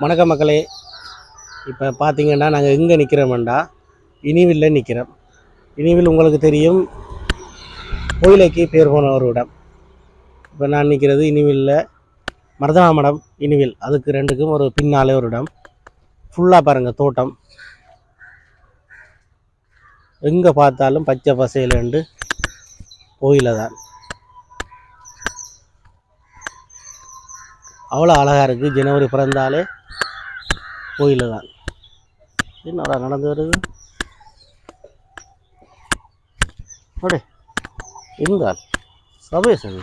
வணக்க மக்களே. இப்போ பார்த்தீங்கன்னா நாங்கள் எங்கே நிற்கிறோம்டா இனிவில்ல நிற்கிறோம் இனிவில் உங்களுக்கு தெரியும் கோயிலைக்கு பேர் போன ஒரு இடம். இப்போ நான் நிற்கிறது இனிவில்ல மருதமாமடம் இனிவில். அதுக்கு ரெண்டுக்கும் ஒரு பின்னாலே ஒரு இடம். ஃபுல்லாக பாருங்கள் தோட்டம். எங்கே பார்த்தாலும் பச்சை பசையிலண்டு கோயிலை தான். அவ்வளோ அழகாக இருக்குது ஜனவரி பிறந்தாலே கோயில் தான் என்னடா நடந்து வருது? அடே இருந்தால் சபேசன்.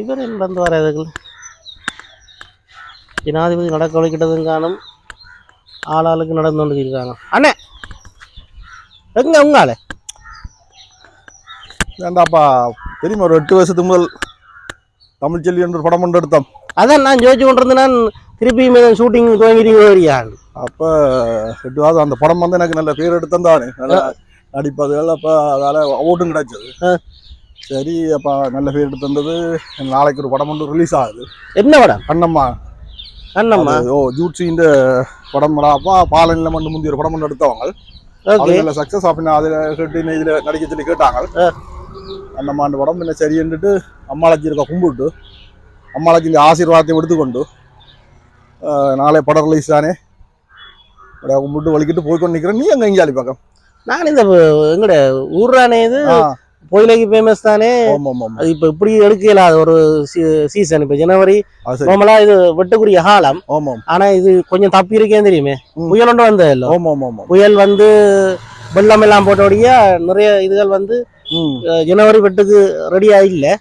இவர் நடந்து வர இதுக்குள்ள ஜனாதிபதி நடக்க வைக்கிட்டதும் காணும் ஆளாளுக்கு நடந்து கொண்டு இருக்காங்க. அண்ணே எங்க உங்கால ஏண்டாப்பா தெரியுமா ஒரு எட்டு வருஷத்துக்கு முதல் தமிழ் என்று படம் கொண்டு எடுத்தோம். அதான் நான் ஜோதிச்சு கொண்டு இருந்தேன் ஷூட்டிங் ஷூட்டிங் துவங்கிட்டு வரியான் அப்போ எட்டு மாதம் அந்த படம் வந்து எனக்கு நல்ல பேர் எடுத்தந்தானே நல்லா நடிப்பதுகள் அப்போ அதால் அவார்டும் கிடைச்சது. சரி அப்போ நல்ல பேர் எடுத்தது நாளைக்கு ஒரு படம் ஒன்று ரிலீஸ் ஆகுது. என்ன படம்? அண்ணம்மா அது, ஓ ஜூட்சின்ற படம் அப்பா பாலனில் மண்டு முந்தைய ஒரு படம் ஒன்று எடுத்தவங்க. அது ஓகே நல்ல சக்ஸஸ் அப்படின்னு அதில் கேட்டு இதில் நடிக்க சொல்லி கேட்டாங்க. ஆ. அந்தம்மாண்டு படம் பின்ன சரின்னுட்டு அம்மாளச்சி இருக்க கும்பிட்டு இந்த ஆசீர்வாதத்தையும் எடுத்துக்கொண்டு ஆ, நாளை படம் ரிலீஸ் தானே? வலிக்கிட்டு போய் கொண்டு நிற்கிறேன் நீ எங்கே இங்கே பக்கம் நான் இந்த எங்கட ஊர்ரானே இது ஆ. கோயிலைக்கு ஃபேமஸ் தானே? அது இப்போ இப்படி எடுக்கல அது ஒரு சீசன் இப்போ ஜனவரி நார்மலா இது வெட்டுக்குரிய காலம். ஆனா இது கொஞ்சம் தப்பி இருக்கேன்னு தெரியுமே. புயல் ஒன்று வந்தது இல்லை. புயல் வந்து வெள்ளம் எல்லாம் போட்டோடைய நிறைய இதுகள் வந்து ஜனவரி வெட்டுக்கு ரெடியா இல்லை.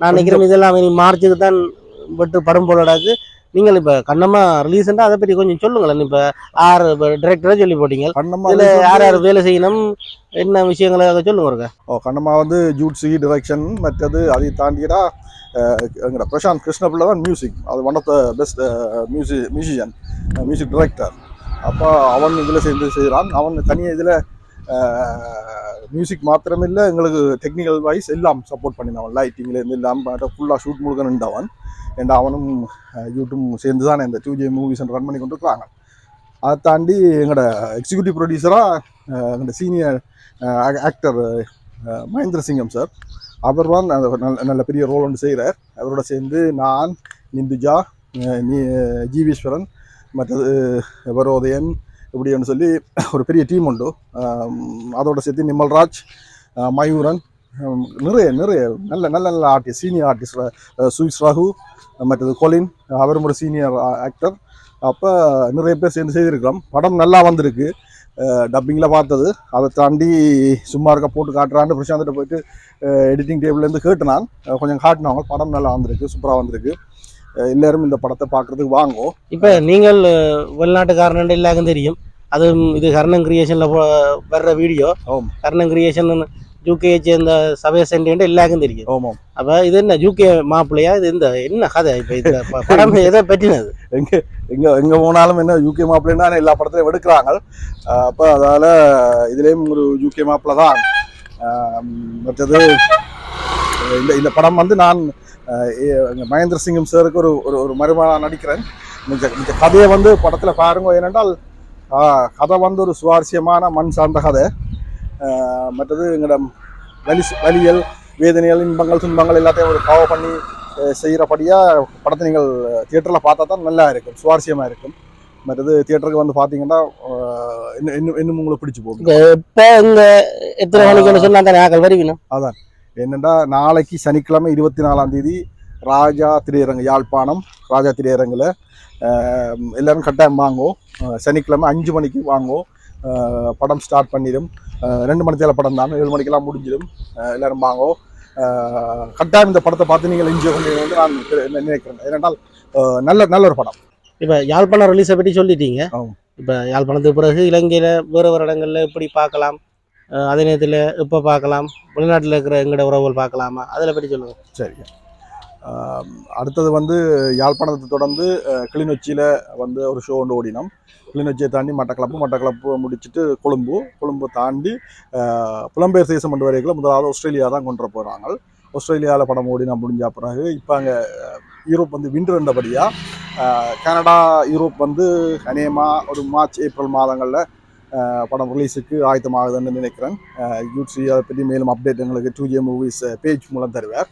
நான் நினைக்கிறேன் இதெல்லாம் மார்ச்சுக்கு தான் வெட்டு படம் போடாது நீங்கள் இப்போ கண்ணம்மா ரீசெண்டாக அதை பற்றி கொஞ்சம் சொல்லுங்களேன். இப்போ ஆறு டிரெக்டரே சொல்லி போட்டீங்க. இதில் யார் யார் வேலை செய்யணும்? என்ன விஷயங்களை அதை சொல்லுங்க ஒருக்கா. ஓ கண்ணம்மா வந்து ஜூட்ஸி டிரெக்ஷன் மற்றது அதை தாண்டியடா எங்கட பிரசாந்த் கிருஷ்ணபிள்ளை தான் மியூசிக் அது one of the best music musician music director அப்போ அவன் இதில் சேர்ந்து செய்கிறான் அவன் தனியாக இதில் மியூசிக் மாத்திரமில்லை எங்களுக்கு டெக்னிக்கல் வைஸ் எல்லாம் சப்போர்ட் பண்ணினவன். லைட்டிங்லேருந்து எல்லாம் ஃபுல்லாக ஷூட் முழுக்க நின்றவன். ஏண்டா அவனும் யூட்டும் சேர்ந்து தான் இந்த டூ ஜே மூவிஸ் ரன் பண்ணி கொண்டு இருக்கிறாங்க அதை தாண்டி எங்களோட எக்ஸிக்யூட்டிவ் ப்ரொடியூசராக எங்களோட சீனியர் ஆக்டர் மகேந்திர சிங்கம் சார் அவர் தான் ஒரு நல்ல நல்ல பெரிய ரோல் ஒன்று செய்கிறார் அவரோட சேர்ந்து நான் நிந்துஜா நீ ஜீவீஸ்வரன் மற்றது வரோதயன் இப்படின்னு சொல்லி ஒரு பெரிய டீம் உண்டு. அதோட சேர்த்து நிமல்ராஜ் மயூரன் நிறைய நிறைய நல்ல நல்ல நல்ல ஆர்டிஸ்ட் சீனியர் ஆர்டிஸ்ட் சுவிஸ் ராகு மற்றது கொலின் அவரும் ஒரு சீனியர் ஆக்டர் அப்போ நிறைய பேர் சேர்ந்து செய்திருக்கிறோம். படம் நல்லா வந்திருக்கு. டப்பிங்கில் பார்த்தது. அதை தாண்டி சும்மா இருக்க போட்டு காட்டுறான்னு பிரசாந்திட்ட போயிட்டு எடிட்டிங் டேபிள்லேருந்து கேட்டுனான். கொஞ்சம் காட்டினவங்க படம் நல்லா வந்திருக்கு சூப்பராக வந்திருக்கு. எல்லாரும் இந்த படத்தை பார்க்குறதுக்கு வாங்கும் இப்போ நீங்கள் வெளிநாட்டுக்காரன் எல்லாருக்கும் தெரியும். அதுவும் இது கர்ணன் கிரியேஷனில் வர்ற வீடியோ. கர்ணன் கிரியேஷன் யூகே சேர்ந்த சபை சென்டேன்ட்டு எல்லாருக்கும் தெரியும். ஆமாம் அப்போ இது என்ன யூகே மாப்பிள்ளையா? இது இந்த என்ன கதை இப்போ இந்த படம் எதை பற்றினது? எங்கே எங்கே எங்கே போனாலும் என்ன யூகே மாப்பிள்ளைன்னா எல்லா படத்துலையும் எடுக்கிறாங்க. அப்போ அதால் இதுலேயும் ஒரு யூகே மாப்பிள்ளை தான். மற்றது இந்த இந்த படம் வந்து நான் மகேந்திர சிங்கம் சாருக்கு ஒரு ஒரு ஒரு மருமகனாக நடிக்கிறேன். இந்த இந்த கதையை வந்து படத்தில் பாருங்க. ஏனென்றால் கதை வந்து ஒரு சுவாரஸ்யமான மண் சார்ந்த கதை. மற்றது எங்களோட வலி வலியல் வேதனைகள் இன்பங்கள் துன்பங்கள் எல்லாத்தையும் ஒரு கவர் பண்ணி செய்கிறபடியாக படத்தை நீங்கள் தியேட்டரில் பார்த்தா தான் நல்லா இருக்கும் சுவாரஸ்யமாக இருக்கும். மற்றது தியேட்டருக்கு வந்து பார்த்தீங்கன்னா இன்னும் இன்னும் உங்களுக்கு பிடிச்சி போகும். இப்போ இந்த எத்தனை மணிக்கு சொன்னா தானே ஆக்கள் வருவீங்க என்னென்னா நாளைக்கு சனிக்கிழமை இருபத்தி நாலாம் தேதி ராஜா திரையரங்கு யாழ்ப்பாணம் ராஜா திரையரங்கில் எல்லாரும் கட்டாயம் வாங்கோ. சனிக்கிழமை அஞ்சு மணிக்கு வாங்கோ. படம் ஸ்டார்ட் பண்ணிடும். ரெண்டு மணி தேவை படம் தான். ஏழு மணிக்கெல்லாம் முடிஞ்சிடும். எல்லாரும் வாங்கோ. கட்டாயம் இந்த படத்தை பார்த்து நீங்கள் என்ஜாய் பண்ணுவீங்கன்னு நான் நினை- நினைக்கிறேன். ஏனென்றால் நல்ல நல்ல ஒரு படம். இப்போ யாழ்ப்பாணம் ரிலீஸை பற்றி சொல்லிட்டீங்க. இப்போ யாழ்ப்பாணத்துக்கு பிறகு இலங்கையில் வேறு வேறு இடங்களில் எப்படி பார்க்கலாம்? அதே நேரத்தில் இப்போ பார்க்கலாம்? வெளிநாட்டில் இருக்கிற எங்களோட உறவுகள் பார்க்கலாமா? அதில் பற்றி சொல்லுங்கள் சரி. அடுத்தது வந்து யாழ்ப்பாணத்தை தொடர்ந்து கிளிநொச்சியில் வந்து ஒரு ஷோ ஒன்று ஓடினோம். கிளிநொச்சியை தாண்டி மட்டக்களப்பு மட்டக்களப்பு முடிச்சுட்டு கொழும்பு கொழும்பு தாண்டி புலம்பெயர் தேசம் கொண்டு வரைக்கும் முதலாவது ஆஸ்திரேலியா தான் கொண்டு போகிறாங்க ஆஸ்திரேலியாவில் படம் ஓடினா முடிஞ்ச பிறகு இப்போ அங்கே யூரோப் வந்து விண்டர்ன்றபடியாக கனடா யூரோப் வந்து அநேகமாக ஒரு மார்ச் ஏப்ரல் மாதங்களில் படம் ரிலீஸுக்கு ஆயத்தமாகுதுன்னு நினைக்கிறேன். யூட்ஸி அதை பற்றி மேலும் அப்டேட் எங்களுக்கு டூ ஜே மூவிஸ் பேஜ் மூலம் தருவார்.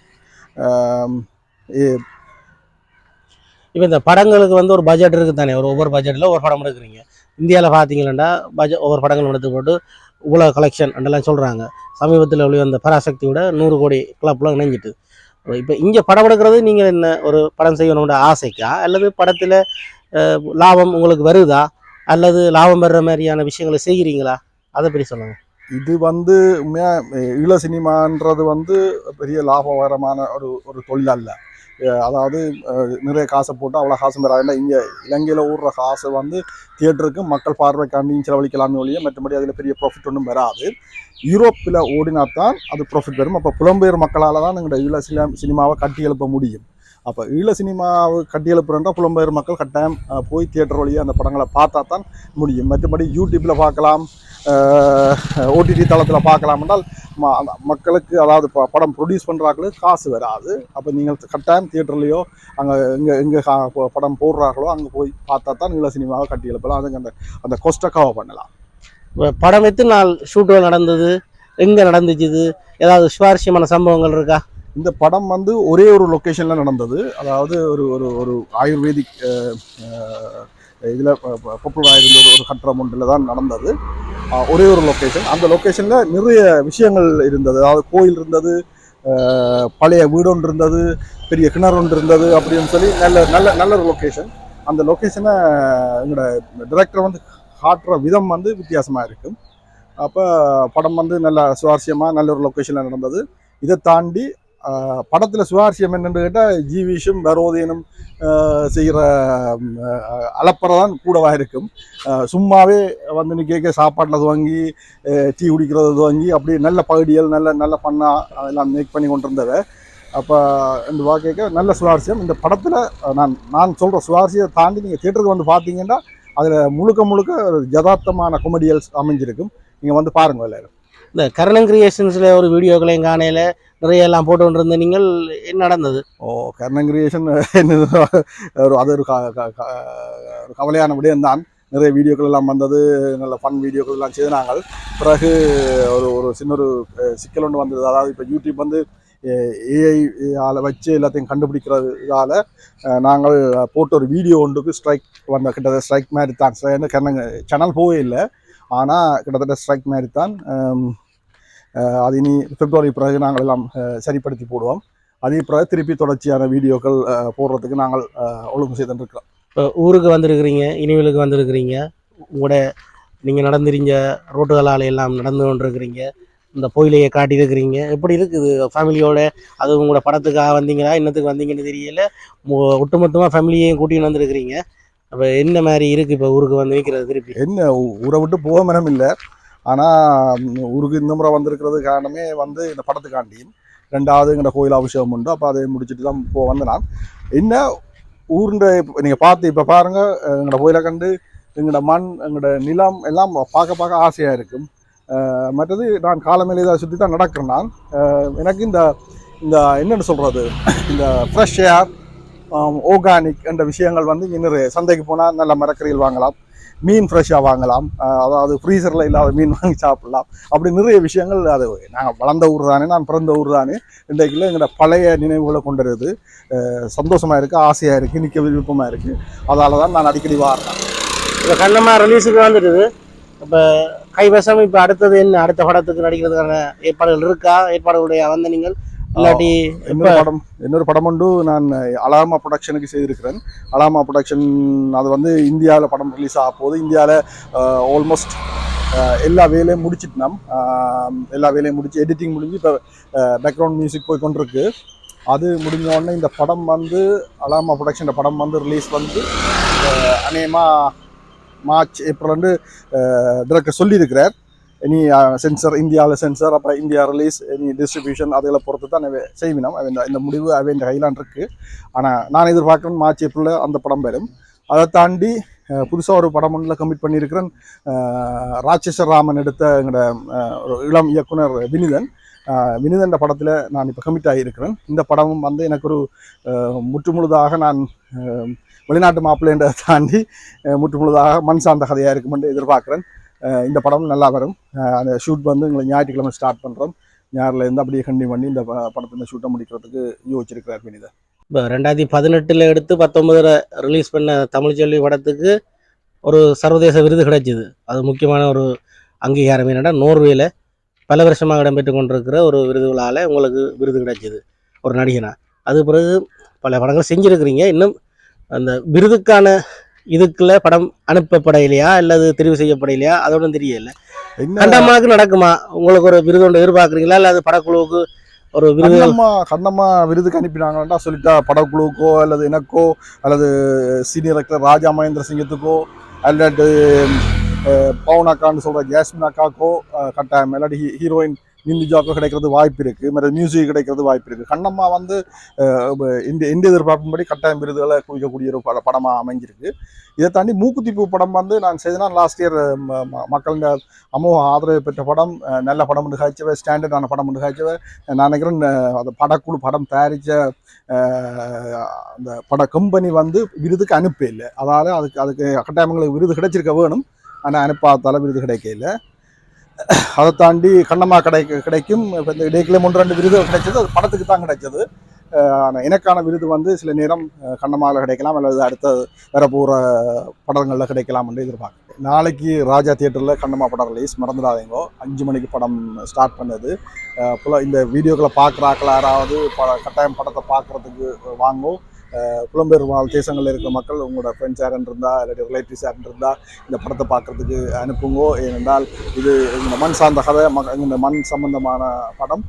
இப்போ இந்த படங்களுக்கு வந்து ஒரு பட்ஜெட் இருக்குது தானே ஒரு ஒவ்வொரு பட்ஜெட்டில் ஒரு படம் எடுக்கிறீங்க. இந்தியாவில் பார்த்தீங்கன்னா பட்ஜெட் ஒவ்வொரு படங்களும் எடுத்து போட்டு இவ்வளோ கலெக்ஷன் அதெல்லாம் சொல்கிறாங்க சமீபத்தில் வெளிவந்த பராசக்தியோட நூறு கோடி கிளப்பில் இணைஞ்சிட்டு. இப்போ இங்கே படம் எடுக்கிறது நீங்கள் என்ன ஒரு படம் செய்யணுன்ற ஆசைக்கா? அல்லது படத்தில் லாபம் உங்களுக்கு வருதா? அல்லது லாபம் வர்ற மாதிரியான விஷயங்களை செய்கிறீங்களா? அதை பற்றி சொல்லுங்கள் இது வந்து உண்மையாக ஈழ சினிமான்றது வந்து பெரிய லாபகரமான ஒரு ஒரு தொழில் அல்ல. அதாவது நிறைய காசை போட்டு அவ்வளோ காசும் வராதுன்னா இங்கே இலங்கையில் ஊடுற காசை வந்து தியேட்டருக்கு மக்கள் பார்வைக்காண்டியும் செலவழிக்கலாம்னு ஒழிய மற்றபடி அதில் பெரிய ப்ராஃபிட் ஒன்றும் வராது. யூரோப்பில் ஓடினா தான் அது ப்ராஃபிட் வரும் அப்போ புலம்பெயர் மக்களால் தான் எங்களோட ஈழ சினிமா சினிமாவை கட்டி எழுப்ப முடியும். அப்போ ஈழ சினிமாவை கட்டி எழுப்புறா புலம்பெயர் மக்கள் கட்டாயம் போய் தியேட்டர் வழியாக அந்த படங்களை பார்த்தா தான் முடியும். மற்றபடி யூடியூப்பில் பார்க்கலாம். ஓடிடி தளத்தில் பார்க்கலாம் என்றால் மக்களுக்கு அதாவது படம் ப்ரொடியூஸ் பண்ணுறாங்களுக்கு காசு வராது. அப்போ நீங்கள் கட்டாயம் தியேட்டர்லேயோ அங்கே எங்கே எங்கே படம் போடுறாங்களோ அங்கே போய் பார்த்தா தான் ஈழ சினிமாவை கட்டி எழுப்பலாம். அதுக்கு அந்த அந்த கொஸ்ட்டை கவர் பண்ணலாம். படம் எத்தனை நாள் ஷூட்டுகள் நடந்தது? எங்கே நடந்துச்சு ஏதாவது சுவாரஸ்யமான சம்பவங்கள் இருக்கா? இந்த படம் வந்து ஒரே ஒரு லொக்கேஷனில் நடந்தது. அதாவது ஒரு ஒரு ஒரு ஆயுர்வேதிக் இதில் பாப்புலராக இருந்த ஒரு ஒரு கட்டுறம் ஒன்றில் தான் நடந்தது. ஒரே ஒரு லொக்கேஷன் அந்த லொக்கேஷனில் நிறைய விஷயங்கள் இருந்தது. அதாவது கோயில் இருந்தது பழைய வீடு ஒன்று இருந்தது பெரிய கிணறு ஒன்று இருந்தது அப்படின்னு சொல்லி நல்ல நல்ல நல்ல ஒரு லொக்கேஷன் அந்த லொக்கேஷனை எங்களோட டிரெக்டர் வந்து காட்டுற விதம் வந்து வித்தியாசமாக இருக்கும் அப்போ படம் வந்து நல்ல சுவாரஸ்யமாக நல்ல ஒரு லொக்கேஷனில் நடந்தது. இதை தாண்டி படத்தில் சுவாரஸ்யம் என்னென்னு கேட்டால் ஜீவிஷும் வரோதீனும் செய்கிற அலப்பறை தான் கூடவாக இருக்கும் சும்மாவே வந்து நிற்க சாப்பாட்டில் துவங்கி டீ குடிக்கிறது துவங்கி அப்படி நல்ல பகுதிகள் நல்ல நல்ல பண்ணாக அதெல்லாம் மேக் பண்ணி கொண்டு அப்போ இந்த வாக்கேக்க நல்ல சுவாரஸ்யம். இந்த படத்தில் நான் நான் சொல்கிற சுவாரஸ்யத்தை தாண்டி நீங்கள் தேட்டருக்கு வந்து பார்த்தீங்கன்னா அதில் முழுக்க முழுக்க ஒரு ஜதார்த்தமான கொமெடியல்ஸ் அமைஞ்சிருக்கும். நீங்கள் வந்து பாருங்கள் எல்லாரும். இந்த கர்ணன் கிரியேஷன்ஸில் ஒரு வீடியோக்களையும் காணையில் நிறைய எல்லாம் போட்டு நீங்கள் என்ன நடந்தது? ஓ கர்ணன் கிரியேஷன் ஒரு அது ஒரு க- ஒரு கவலையான விடயம் தான் நிறைய வீடியோக்கள் எல்லாம் வந்தது நல்ல ஃபன் வீடியோக்கள் எல்லாம் செய்து நாங்கள் பிறகு ஒரு ஒரு சின்ன ஒரு சிக்கல் ஒன்று வந்தது. அதாவது இப்போ யூடியூப் வந்து ஏஐ ஆல வச்சு எல்லாத்தையும் கண்டுபிடிக்கிறது இதால் நாங்கள் போட்ட ஒரு வீடியோ ஒன்றுக்கு ஸ்ட்ரைக் வந்த கிட்டத்தட்ட ஸ்ட்ரைக் மாதிரி தான் ஸ்ட்ரை- சேனல் போவே இல்லை. ஆனால் கிட்டத்தட்ட ஸ்ட்ரைக் மாதிரி தான் அது இனி பிப்ரவரி பிறகு நாங்கள் எல்லாம் சரிப்படுத்தி போடுவோம். அதே பிறகு திருப்பி தொடர்ச்சியான வீடியோக்கள் போடுறதுக்கு நாங்கள் ஒழுங்கு செய்துருக்கிறோம் இப்போ ஊருக்கு வந்திருக்கிறீங்க இனிமேலுக்கு வந்திருக்கிறீங்க உங்களோட நீங்கள் நடந்துறீங்க ரோட்டுகளால் எல்லாம் நடந்து கொண்டிருக்கிறீங்க இந்த கோயிலையை காட்டியிருக்கிறீங்க எப்படி இருக்குது? ஃபேமிலியோட அது உங்களோட படத்துக்காக வந்தீங்களா இன்னத்துக்கு வந்தீங்கன்னு தெரியல. ஒட்டுமொத்தமாக ஃபேமிலியையும் கூட்டின்னு வந்திருக்கிறீங்க. அப்போ என்ன மாதிரி இருக்குது இப்போ ஊருக்கு வந்து நிற்கிறது திருப்பி? என்ன ஊரை விட்டு போக மனம் இல்லை ஆனால் ஊருக்கு இந்த முறை வந்திருக்கிறது காரணமே வந்து இந்த படத்துக்காண்டியும் ரெண்டாவது எங்கள்ட கோயில் அபிஷேகம் உண்டு. அப்போ அதை முடிச்சுட்டு தான் போ வந்தேன் நான். என்ன ஊருண்ட நீங்கள் பார்த்து இப்போ பாருங்கள் எங்களோட கோயிலை கண்டு எங்களோட மண் எங்களோட நிலம் எல்லாம் பார்க்க பார்க்க ஆசையாக இருக்கும். மற்றது நான் காலமேலே இதை சுற்றி தான் நடக்கிறேன் நான். எனக்கு இந்த இந்த என்னென்னு சொல்கிறது இந்த ஃப்ரெஷ் ஏர் ஆர்கானிக் என்ற விஷயங்கள் வந்து இன்னொரு சந்தைக்கு போனால் நல்ல மரக்கறிகள் வாங்கலாம். மீன் ஃப்ரெஷ்ஷாக வாங்கலாம். அதாவது ஃப்ரீசரில் இல்லாத மீன் வாங்கி சாப்பிடலாம். அப்படி நிறைய விஷயங்கள் அது நாங்கள் வளர்ந்த ஊர் தானே நான் பிறந்த ஊர் தானே இன்றைக்குள்ள எங்களோட பழைய நினைவுகளை கொண்டுருது. சந்தோஷமாக இருக்குது ஆசையாக இருக்குது நிற்க விருப்பமாக இருக்குது அதால் தான் நான் அடிக்கடி வாடுறேன் இப்போ கண்ணம்மா ரிலீஸுக்கு வந்துடுது. இப்போ கைவசம் இப்போ அடுத்தது என்ன? அடுத்த படத்துக்கு நடிக்கிறதுக்கான ஏற்பாடுகள் இருக்கா? ஏற்பாடுகளுடைய வந்த நீங்கள் இல்லாட்டி இன்னொரு படம் இன்னொரு படம் உண்டு. நான் அலாமா ப்ரொடக்ஷனுக்கு செய்திருக்கிறேன். அலாமா ப்ரொடக்ஷன் அது வந்து இந்தியாவில் படம் ரிலீஸ் ஆக போகுது. இந்தியாவில் ஆல்மோஸ்ட் எல்லா வேலையும் முடிச்சிட்டு நாம். எல்லா வேலையும் முடிச்சு எடிட்டிங் முடிஞ்சு இப்போ பேக்ரவுண்ட் மியூசிக் போய் கொண்டிருக்கு. அது முடிஞ்ச உடனே இந்த படம் வந்து அலாமா ப்ரொடக்ஷன் படம் வந்து ரிலீஸ் வந்து அநேகமாக மார்ச் ஏப்ரல் வந்து டிரெக்டர் சொல்லியிருக்கிறார். எனி சென்சர் இந்தியாவில் சென்சர் அப்புறம் இந்தியா ரிலீஸ் இனி டிஸ்ட்ரிபியூஷன் அதில் பொறுத்து தான் செய்வினோம். அவன் இந்த முடிவு அவன் கையிலான் இருக்குது ஆனால் நான் எதிர்பார்க்குறேன் மார்ச் ஏப்ரலில் அந்த படம் வரும் அதை தாண்டி புதுசாக ஒரு படம் ஒன்றில் கமிட் பண்ணியிருக்கிறேன். அஹ், ராமன் எடுத்த எங்களோட ஒரு இளம் இயக்குனர் வினிதன். அஹ், வினிதண்ட படத்தில் நான் இப்போ கமிட் ஆகியிருக்கிறேன். இந்த படமும் வந்து எனக்கு ஒரு முற்றுமுழுதாக நான் வெளிநாட்டு மாப்பிள்ளைன்றதை தாண்டி முற்றுமுழுதாக மண் சார்ந்த கதையாக இருக்குமென்று எதிர்பார்க்குறேன். இந்த படம் நல்லா வரும். அந்த ஷூட் வந்து எங்களை ஞாயிற்றுக்கிழமை ஸ்டார்ட் பண்ணுறோம் ஞாயிறுலேருந்து அப்படியே கண்டினியூ பண்ணி இந்த ப- படத்தின் ஷூட்டை முடிக்கிறதுக்கு யோசிச்சிருக்கிறார் வினிதா. இப்போ ரெண்டாயிரத்தி பதினெட்டில் எடுத்து பத்தொன்பதில் ரிலீஸ் பண்ண தமிழ் செல்வி படத்துக்கு ஒரு சர்வதேச விருது கிடைச்சிது. அது முக்கியமான ஒரு அங்கீகாரம் என்னென்னா நோர்வேல பல வருஷமாக இடம்பெற்று கொண்டிருக்கிற ஒரு விருதுகளால் உங்களுக்கு விருது கிடைச்சிது ஒரு நடிகனா. அது பிறகு பல படங்கள் செஞ்சுருக்கிறீங்க. இன்னும் அந்த விருதுக்கான இதுக்குள்ள படம் அனுப்பப்படையிலையா அல்லது தெரிவு செய்யப்படையிலையா? அதோட தெரியல. கண்டமாக்கு நடக்குமா? உங்களுக்கு ஒரு விருது ஒன்று எதிர்பார்க்குறீங்களா? அல்லது படக்குழுவுக்கு ஒரு விருது கண்ணம்மா கண்ணம்மா விருதுக்கு அனுப்பினாங்கன்னா சொல்லிட்டா படக்குழுவுக்கோ அல்லது எனக்கோ அல்லது சீனியர் ஆக்டர் ராஜா மகேந்திர சிங்கத்துக்கோ அல்லது பவன் அக்கான்னு சொல்கிற ஜாஸ்மின் அக்காக்கோ கட்டாயம். இல்லாட்டி ஹீ- நின்று நிந்திஜாக்கோ கிடைக்கிறது வாய்ப்பு இருக்குது மற்ற மியூசிக் கிடைக்கிறது வாய்ப்பு இருக்குது கண்ணம்மா வந்து இந்த இந்த எதிர்பார்ப்பின்படி கட்டாயம் விருதுகளை குவிக்கக்கூடிய ஒரு பட படமாக அமைஞ்சிருக்கு. இதை தாண்டி மூக்குத்திப்பு படம் வந்து நான் செய்தனா லாஸ்ட் இயர் மக்களின் அமோக ஆதரவு பெற்ற படம் நல்ல படம் ஒன்று காய்ச்சவ ஸ்டாண்டர்டான படம் ஒன்று காய்ச்சவ. நான் நினைக்கிறேன் அந்த படக்குழு படம் தயாரித்த அந்த பட கம்பெனி வந்து விருதுக்கு அனுப்ப இல்லை. அதாவது அதுக்கு அதுக்கு கட்டாயங்களுக்கு விருது கிடைச்சிருக்க வேணும். ஆனால் அனுப்பாதால விருது கிடைக்கல இல்லை. அதை தாண்டி கண்ணம்மா கடை கிடைக்கும். இப்போ இந்த இடைக்கிலே ஒன்று ரெண்டு விருது கிடைச்சது. அது படத்துக்கு தான் கிடைச்சது. ஆனால் எனக்கான விருது வந்து சில நேரம் கண்ணம்மாவில் கிடைக்கலாம் அல்லது அடுத்த வரப்போகிற படங்களில் கிடைக்கலாம் என்று எதிர்பார்க்குறேன். நாளைக்கு ராஜா தியேட்டரில் கண்ணம்மா படம் ரிலீஸ் மறந்துடாதீங்கோ. அஞ்சு மணிக்கு படம் ஸ்டார்ட் பண்ணது. புல இந்த வீடியோக்களை பார்க்குறாக்கள் யாராவது ப கட்டாயம் படத்தை பார்க்குறதுக்கு வாங்கும் புலம்பெயர் வாழ் தேசங்களில் இருக்கிற மக்கள் உங்களோட ஃப்ரெண்ட்ஸ் யாருன்னு இருந்தால் இல்லாட்டி ரிலேட்டிவ்ஸ் யாருன்னு இருந்தால் இந்த படத்தை பார்க்குறதுக்கு அனுப்புங்கோ. ஏனென்றால் இது இந்த மண் சார்ந்த கதை ம இந்த மண் சம்பந்தமான படம்.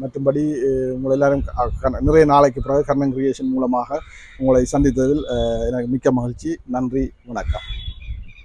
மற்றும்படி உங்கள் உங்களை எல்லாரும் க- க- நிறைய நாளைக்கு பிறகு கர்ணன் கிரியேஷன் மூலமாக உங்களை சந்தித்ததில் எனக்கு மிக்க மகிழ்ச்சி. நன்றி வணக்கம்.